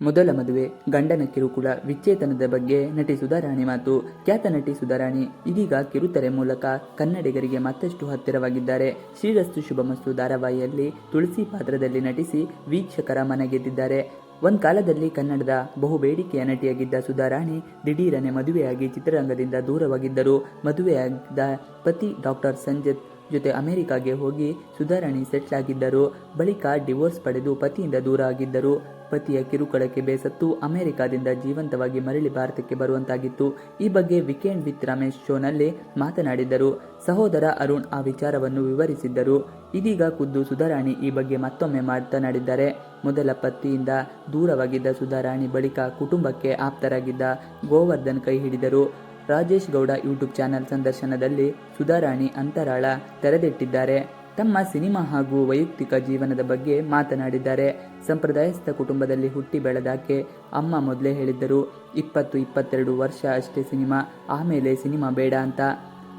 ಮೊದಲ ಮದುವೆ ಗಂಡನ ಕಿರುಕುಳ ವಿಚ್ಛೇದನದ ಬಗ್ಗೆ ನಟಿ ಸುಧಾರಾಣಿ ಮಾತು. ಖ್ಯಾತ ನಟಿ ಸುಧಾರಾಣಿ ಇದೀಗ ಕಿರುತೆರೆ ಮೂಲಕ ಕನ್ನಡಿಗರಿಗೆ ಮತ್ತಷ್ಟು ಹತ್ತಿರವಾಗಿದ್ದಾರೆ. ಶ್ರೀರಸ್ತು ಶುಭಮಸ್ತು ಧಾರಾವಾಹಿಯಲ್ಲಿ ತುಳಸಿ ಪಾತ್ರದಲ್ಲಿ ನಟಿಸಿ ವೀಕ್ಷಕರ ಮನಗೆದ್ದಿದ್ದಾರೆ. ಒಂದ್ ಕಾಲದಲ್ಲಿ ಕನ್ನಡದ ಬಹು ಬೇಡಿಕೆಯ ನಟಿಯಾಗಿದ್ದ ಸುಧಾರಾಣಿ ದಿಢೀರನೆ ಮದುವೆಯಾಗಿ ಚಿತ್ರರಂಗದಿಂದ ದೂರವಾಗಿದ್ದರು. ಮದುವೆಯಾಗಿದ್ದ ಪತಿ ಡಾಕ್ಟರ್ ಸಂಜತ್ ಜೊತೆ ಅಮೆರಿಕಾಗೆ ಹೋಗಿ ಸುಧಾರಾಣಿ ಸೆಟ್ಲ್ ಆಗಿದ್ದರು ಬಳಿಕ ಡಿವೋರ್ಸ್ ಪಡೆದು ಪತಿಯಿಂದ ದೂರ ಆಗಿದ್ದರು ಪತಿಯ ಕಿರುಕುಳಕ್ಕೆ ಬೇಸತ್ತು ಅಮೆರಿಕಾದಿಂದ ಜೀವಂತವಾಗಿ ಮರಳಿ ಭಾರತಕ್ಕೆ ಬರುವಂತಾಗಿತ್ತು. ಈ ಬಗ್ಗೆ ವೀಕೆಂಡ್ ವಿತ್ ರಮೇಶ್ ಶೋನಲ್ಲಿ ಮಾತನಾಡಿದ್ದರು. ಸಹೋದರ ಅರುಣ್ ಆ ವಿಚಾರವನ್ನು ವಿವರಿಸಿದ್ದರು. ಇದೀಗ ಖುದ್ದು ಸುಧಾರಾಣಿ ಈ ಬಗ್ಗೆ ಮತ್ತೊಮ್ಮೆ ಮಾತನಾಡಿದ್ದಾರೆ. ಮೊದಲ ಪತಿಯಿಂದ ದೂರವಾಗಿದ್ದ ಸುಧಾರಾಣಿ ಬಳಿಕ ಕುಟುಂಬಕ್ಕೆ ಆಪ್ತರಾಗಿದ್ದ ಗೋವರ್ಧನ್ ಕೈ ಹಿಡಿದರು. ರಾಜೇಶ್ ಗೌಡ ಯೂಟ್ಯೂಬ್ ಚಾನೆಲ್ ಸಂದರ್ಶನದಲ್ಲಿ ಸುಧಾರಾಣಿ ಅಂತರಾಳ ತೆರೆದಿಟ್ಟಿದ್ದಾರೆ. ತಮ್ಮ ಸಿನಿಮಾ ಹಾಗೂ ವೈಯಕ್ತಿಕ ಜೀವನದ ಬಗ್ಗೆ ಮಾತನಾಡಿದ್ದಾರೆ. ಸಂಪ್ರದಾಯಸ್ಥ ಕುಟುಂಬದಲ್ಲಿ ಹುಟ್ಟಿ ಬೆಳೆದಾಕೆ ಅಮ್ಮ ಮೊದಲೇ ಹೇಳಿದ್ದರು. ಇಪ್ಪತ್ತು ಇಪ್ಪತ್ತೆರಡು ವರ್ಷ ಅಷ್ಟೇ ಸಿನಿಮಾ, ಆಮೇಲೆ ಸಿನಿಮಾ ಬೇಡ ಅಂತ.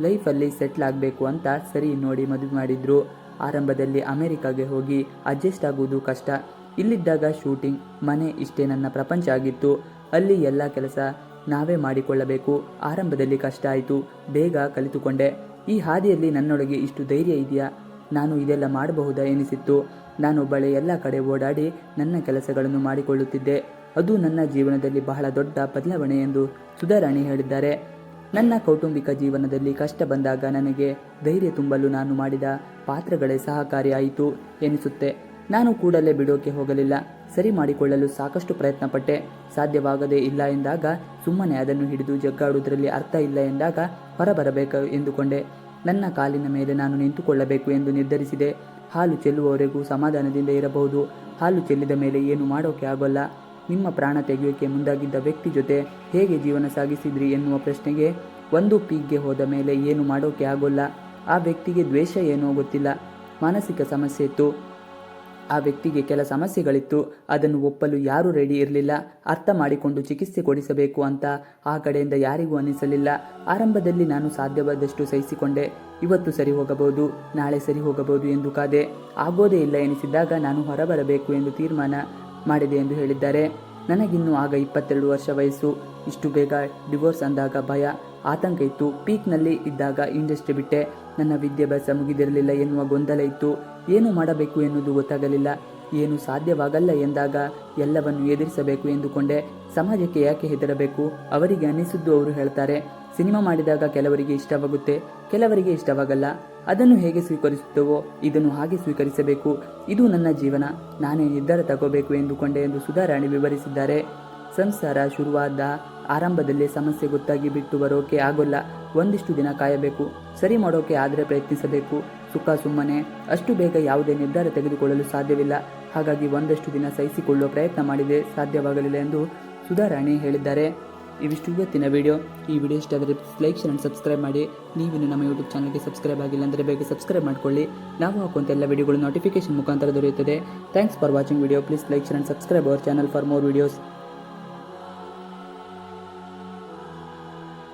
ಲೈಫಲ್ಲಿ ಸೆಟ್ಲ್ ಆಗಬೇಕು ಅಂತ ಸರಿ ನೋಡಿ ಮದುವೆ ಮಾಡಿದ್ರು. ಆರಂಭದಲ್ಲಿ ಅಮೆರಿಕಾಗೆ ಹೋಗಿ ಅಡ್ಜಸ್ಟ್ ಆಗುವುದು ಕಷ್ಟ. ಇಲ್ಲಿದ್ದಾಗ ಶೂಟಿಂಗ್, ಮನೆ ಇಷ್ಟೇ ನನ್ನ ಪ್ರಪಂಚ ಆಗಿತ್ತು. ಅಲ್ಲಿ ಎಲ್ಲ ಕೆಲಸ ನಾವೇ ಮಾಡಿಕೊಳ್ಳಬೇಕು. ಆರಂಭದಲ್ಲಿ ಕಷ್ಟ ಆಯಿತು. ಬೇಗ ಕಲಿತುಕೊಂಡೆ. ಈ ಹಾದಿಯಲ್ಲಿ ನನ್ನೊಳಗೆ ಇಷ್ಟು ಧೈರ್ಯ ಇದೆಯಾ? ನಾನು ಇದೆಲ್ಲ ಮಾಡಬಹುದಾ ಎನಿಸಿತ್ತು. ನಾನು ಬಳೆ ಎಲ್ಲ ಕಡೆ ಓಡಾಡಿ ನನ್ನ ಕೆಲಸಗಳನ್ನು ಮಾಡಿಕೊಳ್ಳುತ್ತಿದ್ದೆ. ಅದು ನನ್ನ ಜೀವನದಲ್ಲಿ ಬಹಳ ದೊಡ್ಡ ಬದಲಾವಣೆ ಎಂದು ಸುಧಾರಾಣಿ ಹೇಳಿದ್ದಾರೆ. ನನ್ನ ಕೌಟುಂಬಿಕ ಜೀವನದಲ್ಲಿ ಕಷ್ಟ ಬಂದಾಗ ನನಗೆ ಧೈರ್ಯ ತುಂಬಲು ನಾನು ಮಾಡಿದ ಪಾತ್ರಗಳೇ ಸಹಕಾರಿಯಾಯಿತು ಎನಿಸುತ್ತೆ. ನಾನು ಕೂಡಲೇ ಬಿಡೋಕೆ ಹೋಗಲಿಲ್ಲ. ಸರಿ ಮಾಡಿಕೊಳ್ಳಲು ಸಾಕಷ್ಟು ಪ್ರಯತ್ನಪಟ್ಟೆ. ಸಾಧ್ಯವಾಗದೇ ಇಲ್ಲ ಎಂದಾಗ ಸುಮ್ಮನೆ ಅದನ್ನು ಹಿಡಿದು ಜಗ್ಗಾಡುವುದರಲ್ಲಿ ಅರ್ಥ ಇಲ್ಲ ಎಂದಾಗ ಹೊರಬರಬೇಕು ಎಂದುಕೊಂಡೆ. ನನ್ನ ಕಾಲಿನ ಮೇಲೆ ನಾನು ನಿಂತುಕೊಳ್ಳಬೇಕು ಎಂದು ನಿರ್ಧರಿಸಿದೆ. ಹಾಲು ಚೆಲ್ಲುವವರೆಗೂ ಸಮಾಧಾನದಿಂದ ಇರಬಹುದು. ಹಾಲು ಚೆಲ್ಲಿದ ಮೇಲೆ ಏನು ಮಾಡೋಕೆ ಆಗೋಲ್ಲ. ನಿಮ್ಮ ಪ್ರಾಣ ತೆಗೆಯೋಕೆ ಮುಂದಾಗಿದ್ದ ವ್ಯಕ್ತಿ ಜೊತೆ ಹೇಗೆ ಜೀವನ ಸಾಗಿಸಿದ್ರಿ ಎನ್ನುವ ಪ್ರಶ್ನೆಗೆ ಒಂದು ಪೀಕ್ಗೆ ಹೋದ ಮೇಲೆ ಏನು ಮಾಡೋಕೆ ಆಗೋಲ್ಲ. ಆ ವ್ಯಕ್ತಿಗೆ ದ್ವೇಷ ಏನೋ ಗೊತ್ತಿಲ್ಲ. ಮಾನಸಿಕ ಸಮಸ್ಯೆ ಇತ್ತು. ಆ ವ್ಯಕ್ತಿಗೆ ಕೆಲ ಸಮಸ್ಯೆಗಳಿತ್ತು. ಅದನ್ನು ಒಪ್ಪಲು ಯಾರೂ ರೆಡಿ ಇರಲಿಲ್ಲ. ಅರ್ಥ ಮಾಡಿಕೊಂಡು ಚಿಕಿತ್ಸೆ ಕೊಡಿಸಬೇಕು ಅಂತ ಆ ಕಡೆಯಿಂದ ಯಾರಿಗೂ ಅನ್ನಿಸಲಿಲ್ಲ ಆರಂಭದಲ್ಲಿ ನಾನು ಸಾಧ್ಯವಾದಷ್ಟು ಸಹಿಸಿಕೊಂಡೆ. ಇವತ್ತು ಸರಿ ಹೋಗಬಹುದು, ನಾಳೆ ಸರಿ ಹೋಗಬಹುದು ಎಂದು ಕಾದೆ. ಆಗೋದೇ ಇಲ್ಲ ಎನಿಸಿದ್ದಾಗ ನಾನು ಹೊರಬರಬೇಕು ಎಂದು ತೀರ್ಮಾನ ಮಾಡಿದೆ ಎಂದು ಹೇಳಿದ್ದಾರೆ. ನನಗಿನ್ನೂ ಆಗ ಇಪ್ಪತ್ತೆರಡು ವರ್ಷ ವಯಸ್ಸು. ಇಷ್ಟು ಬೇಗ ಡಿವೋರ್ಸ್ ಅಂದಾಗ ಭಯ, ಆತಂಕ ಇತ್ತು. ಪೀಕ್ನಲ್ಲಿ ಇದ್ದಾಗ ಇಂಡಸ್ಟ್ರಿ ಬಿಟ್ಟೆ. ನನ್ನ ವಿದ್ಯಾಭ್ಯಾಸ ಮುಗಿದಿರಲಿಲ್ಲ ಎನ್ನುವ ಗೊಂದಲ ಇತ್ತು. ಏನು ಮಾಡಬೇಕು ಎನ್ನುವುದು ಗೊತ್ತಾಗಲಿಲ್ಲ. ಏನು ಸಾಧ್ಯವಾಗಲ್ಲ ಎಂದಾಗ ಎಲ್ಲವನ್ನು ಎದುರಿಸಬೇಕು ಎಂದುಕೊಂಡೆ. ಸಮಾಜಕ್ಕೆ ಯಾಕೆ ಹೆದರಬೇಕು? ಅವರಿಗೆ ಅನ್ನಿಸಿದ್ದು ಅವರು ಹೇಳ್ತಾರೆ. ಸಿನಿಮಾ ಮಾಡಿದಾಗ ಕೆಲವರಿಗೆ ಇಷ್ಟವಾಗುತ್ತೆ, ಕೆಲವರಿಗೆ ಇಷ್ಟವಾಗಲ್ಲ. ಅದನ್ನು ಹೇಗೆ ಸ್ವೀಕರಿಸುತ್ತವೋ, ಇದನ್ನು ಹಾಗೆ ಸ್ವೀಕರಿಸಬೇಕು. ಇದು ನನ್ನ ಜೀವನ. ನಾನೇ ನಿರ್ಧಾರ ತಗೋಬೇಕು ಎಂದುಕೊಂಡೆ ಎಂದು ಸುಧಾರಾಣಿ ವಿವರಿಸಿದ್ದಾರೆ. ಸಂಸಾರ ಶುರುವಾದ ಆರಂಭದಲ್ಲಿ ಸಮಸ್ಯೆ ಗೊತ್ತಾಗಿ ಬಿಟ್ಟು ಬರೋಕೆ ಆಗೋಲ್ಲ. ಒಂದಿಷ್ಟು ದಿನ ಕಾಯಬೇಕು. ಸರಿ ಮಾಡೋಕೆ ಆದರೆ ಪ್ರಯತ್ನಿಸಬೇಕು. ಸುಖ ಸುಮ್ಮನೆ. ಅಷ್ಟು ಬೇಗ ಯಾವುದೇ ನಿರ್ಧಾರ ತೆಗೆದುಕೊಳ್ಳಲು ಸಾಧ್ಯವಿಲ್ಲ. ಹಾಗಾಗಿ ಒಂದಷ್ಟು ದಿನ ಸಹಿಸಿಕೊಳ್ಳುವ ಪ್ರಯತ್ನ ಮಾಡಿದೆ ಸಾಧ್ಯವಾಗಲಿಲ್ಲ ಎಂದು ಸುಧಾರಾಣಿ ಹೇಳಿದ್ದಾರೆ. ಇವಿಷ್ಟು ಇವತ್ತಿನ ವಿಡಿಯೋ. ಈ ವಿಡಿಯೋ ಇಷ್ಟ ಆದರೆ ಲೈಕ್, ಶೇರ್ ಆ್ಯಂಡ್ ಸಬ್ಸ್ಕ್ರೈಬ್ ಮಾಡಿ. ನೀವಿನ್ನು ನಮ್ಮ ಯೂಟ್ಯೂಬ್ ಚಾನಲ್ಗೆ ಸಬ್ಸ್ಕ್ರೈಬ್ ಆಗಿಲ್ಲ ಅಂದರೆ ಬೇಗ ಸಬ್ಸ್ಕ್ರೈಬ್ ಮಾಡ್ಕೊಳ್ಳಿ. ನಾವು ಹಾಕುವಂಥ ಎಲ್ಲ ವಿಡಿಯೋಗಳು ನೋಟಿಫಿಕೇಶನ್ ಮುಖಾಂತರ ದೊರೆಯುತ್ತದೆ. Thanks for watching video please like share and subscribe our channel for more videos